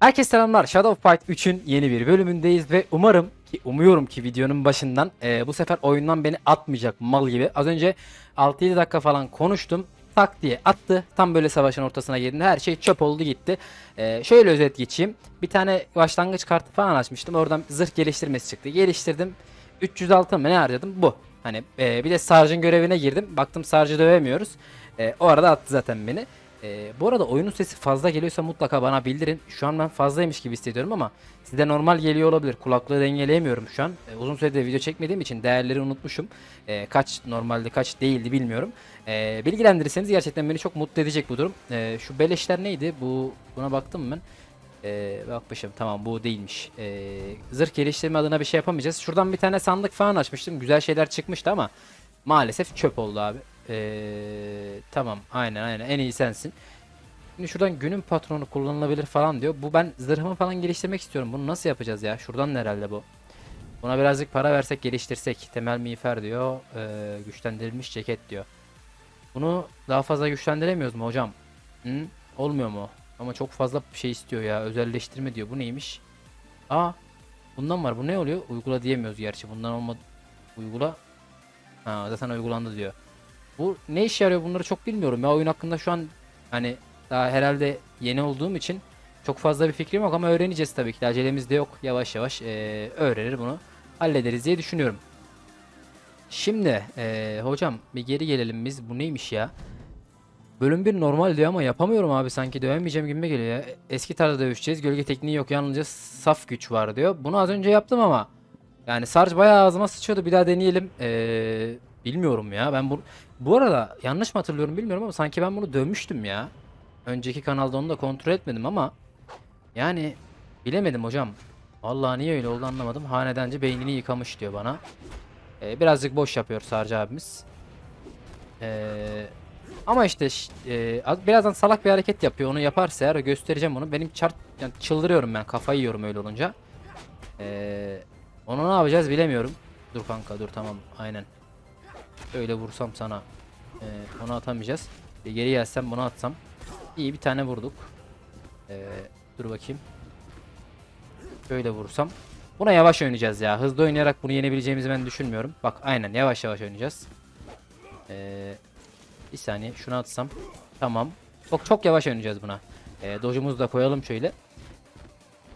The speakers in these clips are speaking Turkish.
Herkese selamlar. Shadow Fight 3'ün yeni bir bölümündeyiz ve umarım ki umuyorum ki videonun başından e, bu sefer oyundan beni atmayacak mal gibi. Az önce 6-7 dakika falan konuştum. Tak diye attı. Tam böyle savaşın ortasına girdiğinde her şey çöp oldu gitti. E, şöyle özet geçeyim. Bir tane başlangıç kartı falan açmıştım. Oradan zırh geliştirmesi çıktı. Geliştirdim. 306 mı ne harcadım? Bu. Hani e, bir de Sarge'ın görevine girdim. Baktım Sarge'ı dövemiyoruz. E, o arada attı zaten beni. Ee, bu arada oyunun sesi fazla geliyorsa mutlaka bana bildirin. Şu an ben fazlaymış gibi hissediyorum ama size normal geliyor olabilir. Kulaklığı dengeleyemiyorum şu an. Ee, uzun süredir video çekmediğim için değerleri unutmuşum. Ee, kaç normalde kaç değildi bilmiyorum. Ee, bilgilendirirseniz gerçekten beni çok mutlu edecek bu durum. Ee, şu beleşler neydi? Bu buna baktım ben. Ee, bakmışım tamam bu değilmiş. Ee, zırh geliştirme adına bir şey yapamayacağız. Şuradan bir tane sandık falan açmıştım. Güzel şeyler çıkmıştı ama maalesef çöp oldu abi. Ee, tamam aynen aynen en iyi sensin. Şimdi şuradan günün patronu kullanılabilir falan diyor. Bu ben zırhımı falan geliştirmek istiyorum. Bunu nasıl yapacağız ya? Şuradan herhalde bu. Buna birazcık para versek geliştirsek. Temel miğfer diyor. Ee, güçlendirilmiş ceket diyor. Bunu daha fazla güçlendiremiyoruz mu hocam? Hı? Olmuyor mu? Ama çok fazla şey istiyor ya. Özelleştirme diyor. Bu neymiş? Aa. Bundan var. Bu ne oluyor? Uygula diyemiyoruz gerçi. Bundan olmadı. Uygula. Ha zaten uygulandı diyor. Bu ne işe yarıyor bunları çok bilmiyorum ya oyun hakkında şu an hani daha herhalde yeni olduğum için çok fazla bir fikrim yok ama öğreneceğiz tabii ki acelemiz de yok yavaş yavaş eee, öğrenir bunu hallederiz diye düşünüyorum. Şimdi eee, hocam bir geri gelelim biz bu neymiş ya? Bölüm 1 normal diyor ama yapamıyorum abi sanki dövemeyeceğim gibi geliyor ya. Eski tarzda dövüşeceğiz gölge tekniği yok yalnızca saf güç var diyor. Bunu az önce yaptım ama yani Sarge bayağı ağzıma sıçıyordu bir daha deneyelim. Eee, bilmiyorum ya ben bu bu arada yanlış mı hatırlıyorum bilmiyorum ama sanki ben bunu dövmüştüm ya. Önceki kanalda onu da kontrol etmedim ama yani bilemedim hocam. Vallahi niye öyle oldu anlamadım. Hanedancı beynini yıkamış diyor bana. Ee, birazcık boş yapıyor Sarcı abimiz. Ee, ama işte e, az- birazdan salak bir hareket yapıyor. Onu yaparsa eğer göstereceğim onu. Benim çart yani çıldırıyorum ben. Kafayı yiyorum öyle olunca. Ee, onu ne yapacağız bilemiyorum. Dur kanka dur tamam aynen. Öyle vursam sana ee, onu atamayacağız. Bir geri gelsem bunu atsam. İyi bir tane vurduk. Ee, dur bakayım. Şöyle vursam. Buna yavaş oynayacağız ya. Hızlı oynayarak bunu yenebileceğimizi ben düşünmüyorum. Bak aynen yavaş yavaş oynayacağız. Ee, bir saniye şunu atsam. Tamam. Çok çok yavaş oynayacağız buna. Ee, dojumuzu da koyalım şöyle.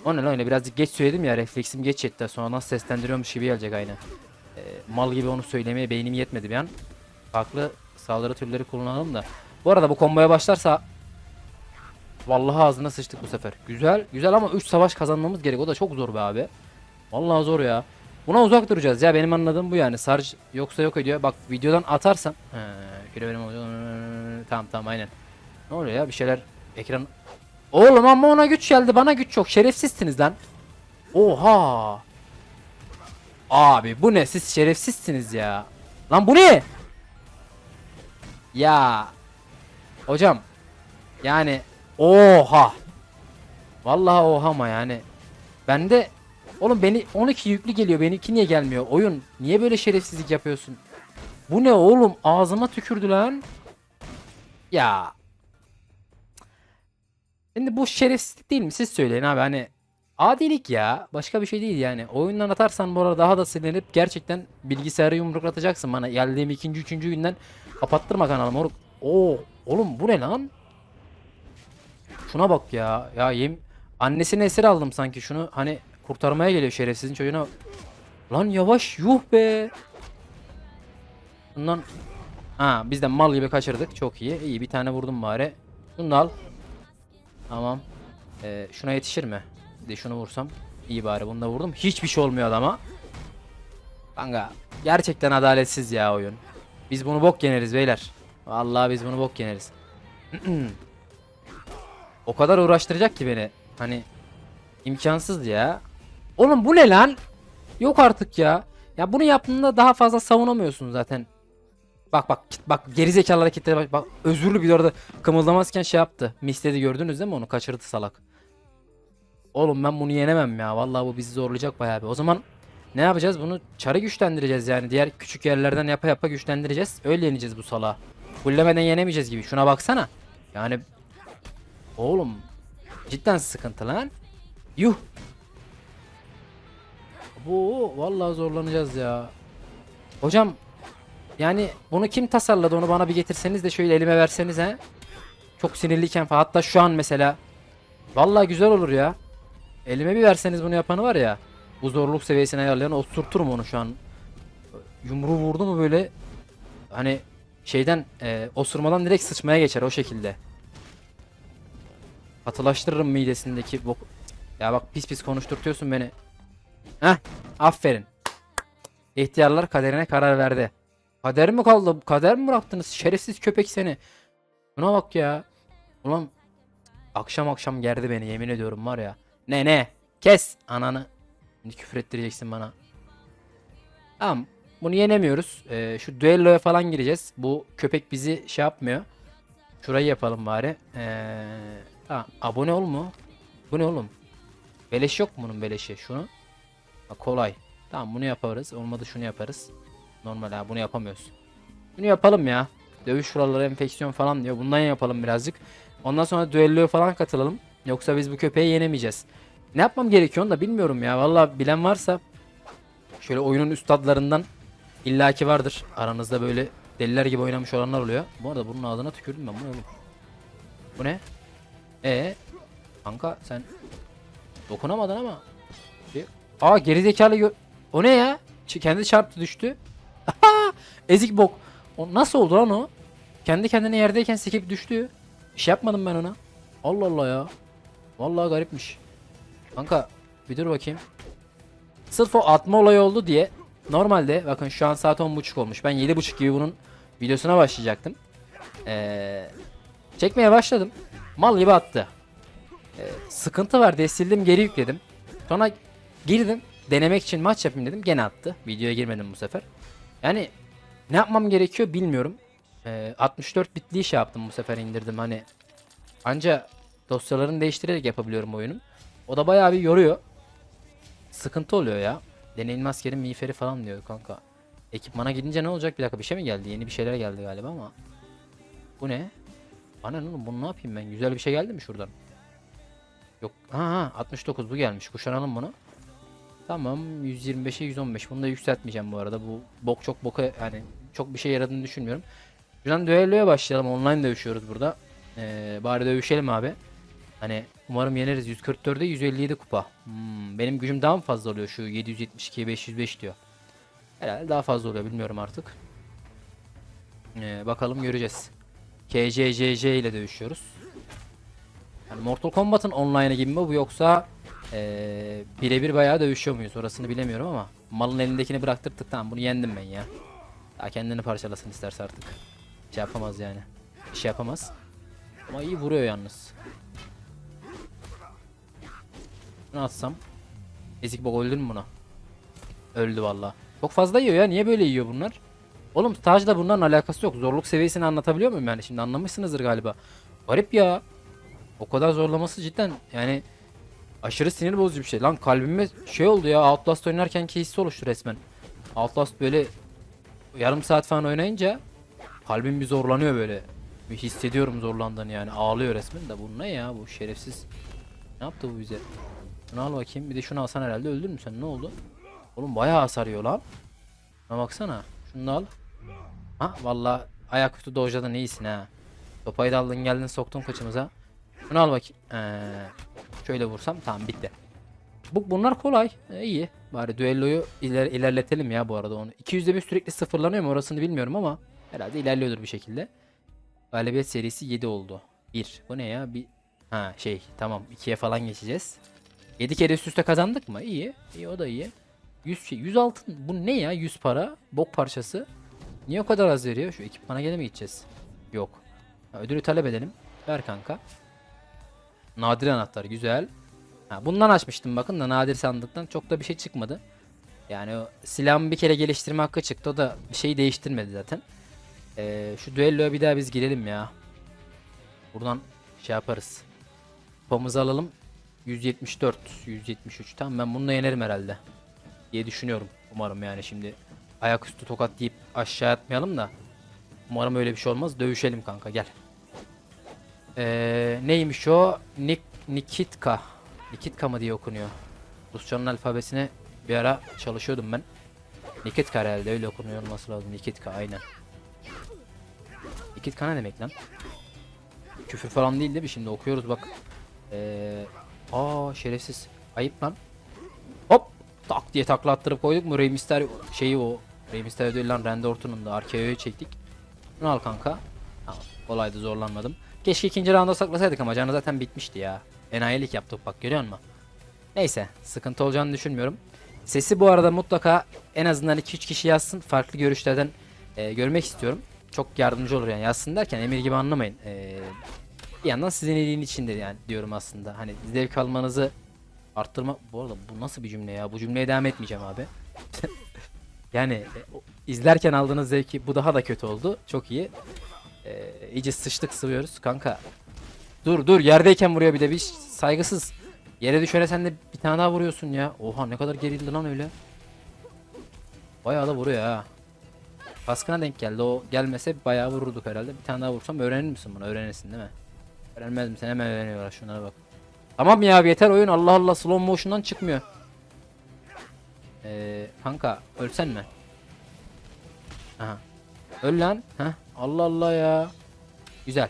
O ne lan öyle birazcık geç söyledim ya refleksim geç yetti. Sonra nasıl seslendiriyormuş gibi gelecek aynı. Ee, mal gibi onu söylemeye beynim yetmedi bir an. Farklı saldırı türleri kullanalım da. Bu arada bu komboya başlarsa Vallahi ağzına sıçtık bu sefer. Güzel, güzel ama 3 savaş kazanmamız gerek. O da çok zor be abi. Vallahi zor ya. Buna uzak duracağız ya. Benim anladığım bu yani. Sarge yoksa yok ediyor. Bak videodan atarsan. He, şöyle benim Tamam tamam aynen. Ne oluyor ya? Bir şeyler ekran Oğlum ama ona güç geldi. Bana güç yok. Şerefsizsiniz lan. Oha. Abi bu ne? Siz şerefsizsiniz ya. Lan bu ne? Ya. Hocam. Yani oha. Vallahi oha ama yani. Bende oğlum beni 12 yüklü geliyor. Benimki niye gelmiyor? Oyun niye böyle şerefsizlik yapıyorsun? Bu ne oğlum? Ağzıma tükürdü lan. Ya. Şimdi bu şerefsizlik değil mi? Siz söyleyin abi hani adilik ya. Başka bir şey değil yani. Oyundan atarsan bu arada daha da sinirlenip gerçekten bilgisayarı yumruklatacaksın bana. Geldiğim ikinci üçüncü günden kapattırma kanalımı. Oğlum, Oo, oğlum bu ne lan? Şuna bak ya. Ya yem annesini esir aldım sanki şunu hani kurtarmaya geliyor şerefsizin çocuğuna. Lan yavaş yuh be. Bundan Ha biz de mal gibi kaçırdık. Çok iyi. İyi bir tane vurdum bari. Şunu da al. Tamam. Ee, şuna yetişir mi? De şunu vursam. İyi bari bunu da vurdum. Hiçbir şey olmuyor adama. Kanka gerçekten adaletsiz ya oyun. Biz bunu bok yeneriz beyler. Vallahi biz bunu bok yeneriz. o kadar uğraştıracak ki beni. Hani imkansız ya. Oğlum bu ne lan? Yok artık ya. Ya bunu yaptığında daha fazla savunamıyorsun zaten. Bak bak bak gerizekalı hareketlere bak. Bak özürlü bir orada kımıldamazken şey yaptı. Misledi gördünüz değil mi onu? Kaçırdı salak. Oğlum ben bunu yenemem ya. Vallahi bu bizi zorlayacak bayağı bir. O zaman ne yapacağız? Bunu çarı güçlendireceğiz yani. Diğer küçük yerlerden yapa yapa güçlendireceğiz. Öyle yeneceğiz bu salağı. Fullemeden yenemeyeceğiz gibi. Şuna baksana. Yani oğlum cidden sıkıntı lan. Yuh. Bu vallahi zorlanacağız ya. Hocam yani bunu kim tasarladı onu bana bir getirseniz de şöyle elime verseniz he. Çok sinirliyken falan hatta şu an mesela vallahi güzel olur ya. Elime bir verseniz bunu yapanı var ya. Bu zorluk seviyesine ayarlayan oturturum onu şu an. Yumruğu vurdu mu böyle hani şeyden e, osurmadan direkt sıçmaya geçer o şekilde. Katılaştırırım midesindeki bok. Ya bak pis pis konuşturtuyorsun beni. Heh aferin. İhtiyarlar kaderine karar verdi. Kader mi kaldı? Kader mi bıraktınız? Şerefsiz köpek seni. Buna bak ya. Ulan akşam akşam gerdi beni yemin ediyorum var ya. Ne ne? Kes ananı. Şimdi küfür ettireceksin bana. Tamam. Bunu yenemiyoruz. Ee, şu düelloya falan gireceğiz. Bu köpek bizi şey yapmıyor. Şurayı yapalım bari. Ee, tamam. Abone ol mu? Bu ne oğlum? Beleş yok mu bunun beleşi? Şunu. Ha, kolay. Tamam bunu yaparız. Olmadı şunu yaparız. Normal ha bunu yapamıyoruz. Bunu yapalım ya. Dövüş kuralları enfeksiyon falan diyor. Bundan yapalım birazcık. Ondan sonra düelloya falan katılalım. Yoksa biz bu köpeği yenemeyeceğiz. Ne yapmam gerekiyor onu da bilmiyorum ya. Valla bilen varsa şöyle oyunun üstadlarından illaki vardır. Aranızda böyle deliler gibi oynamış olanlar oluyor. Bu arada bunun ağzına tükürdüm ben. Bu ne? Bu ne? E kanka sen dokunamadın ama. Aa gerizekalı gö- O ne ya? Kendi çarptı düştü. Ezik bok. O nasıl oldu lan o? Kendi kendine yerdeyken sekip düştü. Bir şey yapmadım ben ona. Allah Allah ya. Vallahi garipmiş. Kanka bir dur bakayım. Sırf o atma olayı oldu diye normalde bakın şu an saat 10.30 olmuş. Ben 7.30 gibi bunun videosuna başlayacaktım. Ee, çekmeye başladım. Mal gibi attı. Ee, sıkıntı var diye sildim geri yükledim. Sonra girdim denemek için maç yapayım dedim gene attı. Videoya girmedim bu sefer. Yani ne yapmam gerekiyor bilmiyorum. Ee, 64 bitliği şey yaptım bu sefer indirdim hani. Anca dosyalarını değiştirerek yapabiliyorum oyunun. O da bayağı bir yoruyor. Sıkıntı oluyor ya. Deneyim askerin miğferi falan diyor kanka. Ekipmana gidince ne olacak? Bir dakika bir şey mi geldi? Yeni bir şeyler geldi galiba ama. Bu ne? Bana ne bunu ne yapayım ben? Güzel bir şey geldi mi şuradan? Yok. Ha, ha 69 bu gelmiş. Kuşanalım bunu. Tamam 125'e 115. Bunu da yükseltmeyeceğim bu arada. Bu bok çok boka yani çok bir şey yaradığını düşünmüyorum. Şuradan düelloya başlayalım. Online dövüşüyoruz burada. Ee, bari dövüşelim abi. Hani umarım yeneriz. 144'e 157 kupa. Hmm, benim gücüm daha mı fazla oluyor şu 772 505 diyor. Herhalde daha fazla oluyor bilmiyorum artık. Ee, bakalım göreceğiz. KJJJ ile dövüşüyoruz. Yani Mortal Kombat'ın online'ı gibi mi bu yoksa ee, birebir bayağı dövüşüyor muyuz orasını bilemiyorum ama malın elindekini bıraktırdık tamam bunu yendim ben ya. Daha kendini parçalasın isterse artık. Şey yapamaz yani. Bir şey yapamaz. Ama iyi vuruyor yalnız. Bunu atsam. Ezik bok öldün mü buna? Öldü valla. Çok fazla yiyor ya. Niye böyle yiyor bunlar? Oğlum stajda bunların alakası yok. Zorluk seviyesini anlatabiliyor muyum yani? Şimdi anlamışsınızdır galiba. Garip ya. O kadar zorlaması cidden yani aşırı sinir bozucu bir şey. Lan kalbime şey oldu ya Outlast oynarken hissi oluştu resmen. Outlast böyle yarım saat falan oynayınca kalbim bir zorlanıyor böyle. Bir hissediyorum zorlandığını yani. Ağlıyor resmen de bu ne ya bu şerefsiz. Ne yaptı bu bize? Şunu al bakayım. Bir de şunu alsan herhalde öldün mü sen? Ne oldu? Oğlum bayağı hasar yiyor lan. Şuna baksana. Şunu al. Ha vallahi ayaküstü dojladın iyisin ha. Topayı da aldın geldin soktun kaçımıza. Şunu al bakayım. Ee, şöyle vursam tamam bitti. Bu bunlar kolay. Ee, iyi. Bari düelloyu iler, ilerletelim ya bu arada onu. 200'de bir sürekli sıfırlanıyor mu orasını bilmiyorum ama herhalde ilerliyordur bir şekilde. Galibiyet serisi 7 oldu. 1. Bu ne ya? Bir ha şey tamam 2'ye falan geçeceğiz. 7 kere üst üste kazandık mı? İyi. İyi o da iyi. 100 şey 100 altın. Bu ne ya? 100 para. Bok parçası. Niye o kadar az veriyor? Şu ekipmana gene mi gideceğiz? Yok. Ha, ödülü talep edelim. Ver kanka. Nadir anahtar güzel. Ha, bundan açmıştım bakın da nadir sandıktan çok da bir şey çıkmadı. Yani o silahın bir kere geliştirme hakkı çıktı. O da bir şeyi değiştirmedi zaten. Ee, şu düelloya bir daha biz girelim ya. Buradan şey yaparız. Kupamızı alalım. 174, 173. Tamam ben bununla yenerim herhalde. Diye düşünüyorum. Umarım yani şimdi ayaküstü tokat deyip aşağı atmayalım da. Umarım öyle bir şey olmaz. Dövüşelim kanka gel. Ee, neymiş o? Nik Nikitka. Nikitka mı diye okunuyor. Rusçanın alfabesine bir ara çalışıyordum ben. Nikitka herhalde öyle okunuyor olması lazım. Nikitka aynen. Nikitka ne demek lan? Küfür falan değil değil mi? Şimdi okuyoruz bak. Ee, aa şerefsiz. Ayıp lan. Hop! Tak diye takla attırıp koyduk mu Rey Mysterio şeyi o. Rey Mysterio değil lan Randy Orton'un da RKO'yu çektik. Bunu al kanka. Tamam. Kolaydı zorlanmadım. Keşke ikinci rounda saklasaydık ama canı zaten bitmişti ya. Enayilik yaptık bak görüyor musun? Neyse sıkıntı olacağını düşünmüyorum. Sesi bu arada mutlaka en azından 2-3 kişi yazsın. Farklı görüşlerden e, görmek istiyorum. Çok yardımcı olur yani yazsın derken emir gibi anlamayın. E, bir yandan sizin iyiliğin için de yani diyorum aslında. Hani zevk almanızı arttırma. Bu arada bu nasıl bir cümle ya? Bu cümleye devam etmeyeceğim abi. yani e, izlerken aldığınız zevki bu daha da kötü oldu. Çok iyi. E, iyice sıçtık sıvıyoruz kanka. Dur dur yerdeyken vuruyor bir de bir saygısız. Yere düşene sen de bir tane daha vuruyorsun ya. Oha ne kadar gerildi lan öyle. Bayağı da vuruyor ha. Kaskına denk geldi. O gelmese bayağı vururduk herhalde. Bir tane daha vursam öğrenir misin bunu? Öğrenirsin değil mi? Öğrenmez misin? Hemen öğreniyorlar. Şunlara bak. Tamam ya yeter oyun. Allah Allah slow motion'dan çıkmıyor. Ee, kanka ölsen mi? Aha. Öl lan. Heh. Allah Allah ya. Güzel.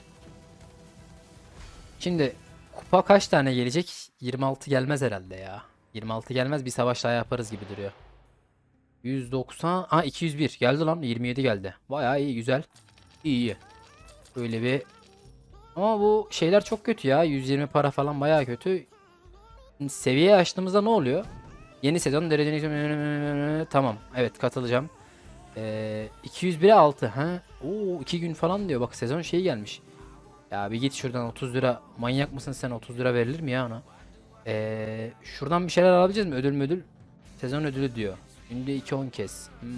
Şimdi kupa kaç tane gelecek? 26 gelmez herhalde ya. 26 gelmez bir savaş daha yaparız gibi duruyor. 190 ha 201 geldi lan 27 geldi. Bayağı iyi güzel. İyi iyi. Böyle bir ama bu şeyler çok kötü ya. 120 para falan bayağı kötü. Seviye açtığımızda ne oluyor? Yeni sezon dereceni tamam. Evet katılacağım. Ee, 201'e 6 ha. Oo 2 gün falan diyor. Bak sezon şeyi gelmiş. Ya bir git şuradan 30 lira. Manyak mısın sen 30 lira verilir mi ya ona? Ee, şuradan bir şeyler alabileceğiz mi? Ödül müdül. Sezon ödülü diyor. Günde 2-10 kez. Hmm.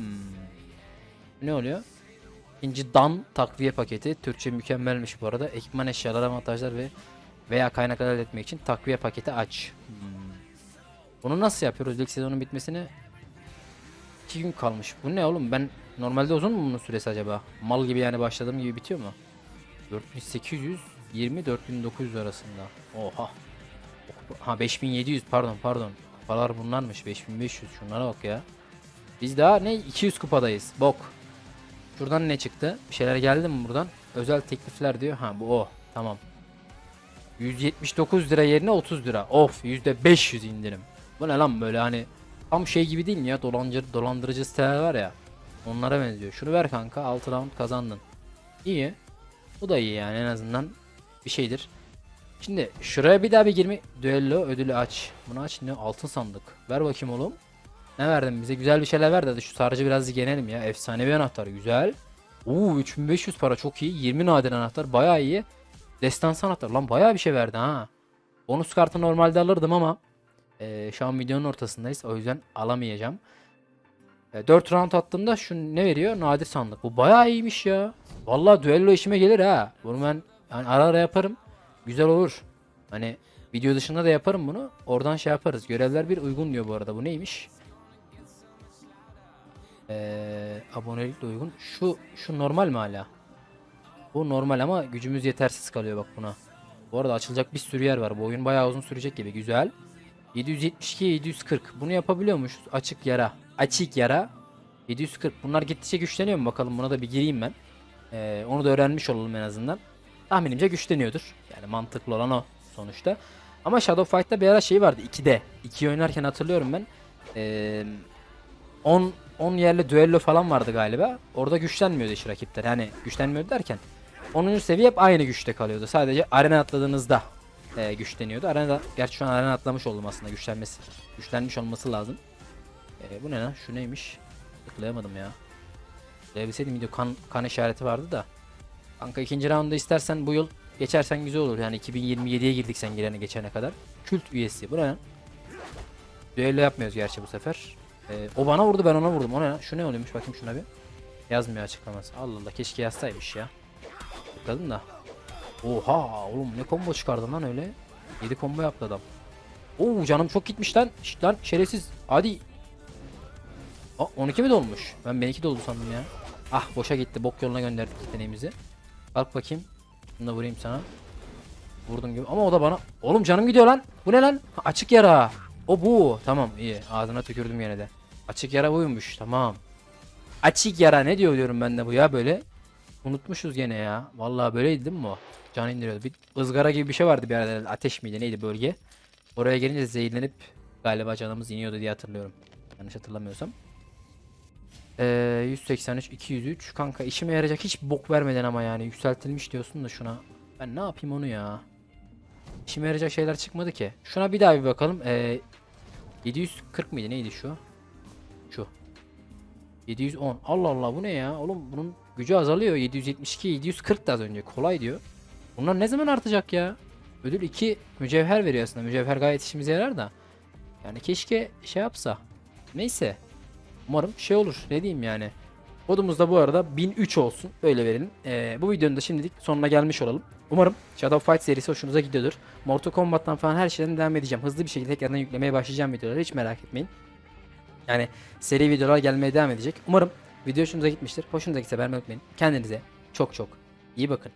Ne oluyor? İkinci Dan takviye paketi. Türkçe mükemmelmiş bu arada. Ekipman eşyalar, avantajlar ve veya kaynaklar elde etmek için takviye paketi aç. Hmm. Bunu nasıl yapıyoruz? Lig sezonun bitmesine 2 gün kalmış. Bu ne oğlum? Ben normalde uzun mu bunun süresi acaba? Mal gibi yani başladığım gibi bitiyor mu? 4820 4900 arasında. Oha. Ha 5700 pardon pardon. Kupalar bunlarmış 5500 şunlara bak ya. Biz daha ne 200 kupadayız. Bok. Şuradan ne çıktı? Bir şeyler geldi mi buradan? Özel teklifler diyor. Ha bu o. Tamam. 179 lira yerine 30 lira. Of %500 indirim. Bu ne lan böyle hani tam şey gibi değil mi ya? Dolancı, dolandırıcı siteler var ya. Onlara benziyor. Şunu ver kanka 6 round kazandın. İyi. Bu da iyi yani en azından bir şeydir. Şimdi şuraya bir daha bir girme. Düello ödülü aç. Bunu aç ne? Altın sandık. Ver bakayım oğlum. Ne verdin bize? Güzel bir şeyler ver de şu sarıcı biraz yenelim ya. Efsanevi anahtar güzel. Oo 3500 para çok iyi. 20 nadir anahtar bayağı iyi. Destansı anahtar lan bayağı bir şey verdi ha. Bonus kartı normalde alırdım ama eee, şu an videonun ortasındayız. O yüzden alamayacağım. E, 4 round attığımda şu ne veriyor? Nadir sandık. Bu bayağı iyiymiş ya. Vallahi düello işime gelir ha. Bunu ben yani ara ara yaparım. Güzel olur. Hani video dışında da yaparım bunu. Oradan şey yaparız. Görevler bir uygun diyor bu arada. Bu neymiş? Ee, abonelikle uygun. Şu şu normal mi hala? Bu normal ama gücümüz yetersiz kalıyor bak buna. Bu arada açılacak bir sürü yer var. Bu oyun bayağı uzun sürecek gibi. Güzel. 772 740. Bunu yapabiliyormuşuz. Açık yara. Açık yara. 740. Bunlar gittikçe güçleniyor mu bakalım. Buna da bir gireyim ben. Ee, onu da öğrenmiş olalım en azından. Tahminimce güçleniyordur. Yani mantıklı olan o sonuçta. Ama Shadow Fight'ta bir ara şey vardı 2'de. 2'yi oynarken hatırlıyorum ben. Ee, 10 10 yerli düello falan vardı galiba. Orada güçlenmiyordu hiç rakipler. Yani güçlenmiyordu derken 10. seviye hep aynı güçte kalıyordu. Sadece arena atladığınızda e, güçleniyordu. Arena gerçi şu an arena atlamış oldum aslında güçlenmesi. Güçlenmiş olması lazım. E, bu ne lan? Şu neymiş? Tıklayamadım ya. Tıklayabilseydim video kan, kan işareti vardı da. Kanka ikinci rounda istersen bu yıl geçersen güzel olur. Yani 2027'ye girdik sen girene geçene kadar. Kült üyesi. Bu ne lan? Düello yapmıyoruz gerçi bu sefer. Ee, o bana vurdu ben ona vurdum. O ne? Şu ne oluyormuş bakayım şuna bir. Yazmıyor açıklaması. Allah Allah keşke yazsaymış ya. Tıkladım da. Oha oğlum ne combo çıkardın lan öyle. 7 combo yaptı adam. Oo canım çok gitmiş lan. Şşt lan şerefsiz. Hadi. Aa 12 mi dolmuş? Ben benimki doldu sandım ya. Ah boşa gitti. Bok yoluna gönderdik yeteneğimizi. Bak bakayım. Bunu da vurayım sana. Vurdum gibi ama o da bana oğlum canım gidiyor lan. Bu ne lan? Ha, Açık yara. O bu. Tamam iyi. Ağzına tükürdüm gene de. Açık yara buymuş. Tamam. Açık yara ne diyor diyorum ben de bu ya böyle. Unutmuşuz gene ya. Vallahi böyleydi değil mi o? Can indiriyordu. Bir ızgara gibi bir şey vardı bir arada. Ateş miydi neydi bölge? Oraya gelince zehirlenip galiba canımız iniyordu diye hatırlıyorum. Yanlış hatırlamıyorsam. Ee, 183, 203. Kanka işime yarayacak hiç bok vermeden ama yani yükseltilmiş diyorsun da şuna. Ben ne yapayım onu ya? İşime yarayacak şeyler çıkmadı ki. Şuna bir daha bir bakalım. Ee, 740 mıydı neydi şu? Şu. 710. Allah Allah bu ne ya? Oğlum bunun gücü azalıyor. 772, 740 da az önce. Kolay diyor. Bunlar ne zaman artacak ya? Ödül 2 mücevher veriyor aslında. Mücevher gayet işimize yarar da. Yani keşke şey yapsa. Neyse. Umarım şey olur. Ne diyeyim yani. Kodumuz da bu arada 1003 olsun. Böyle verelim. Ee, bu videonun da şimdilik sonuna gelmiş olalım. Umarım Shadow Fight serisi hoşunuza gidiyordur. Mortal Kombat'tan falan her şeyden devam edeceğim. Hızlı bir şekilde tekrardan yüklemeye başlayacağım videoları. Hiç merak etmeyin. Yani seri videolar gelmeye devam edecek. Umarım video hoşunuza gitmiştir. Hoşunuza gitse beğenmeyi unutmayın. Kendinize çok çok iyi bakın.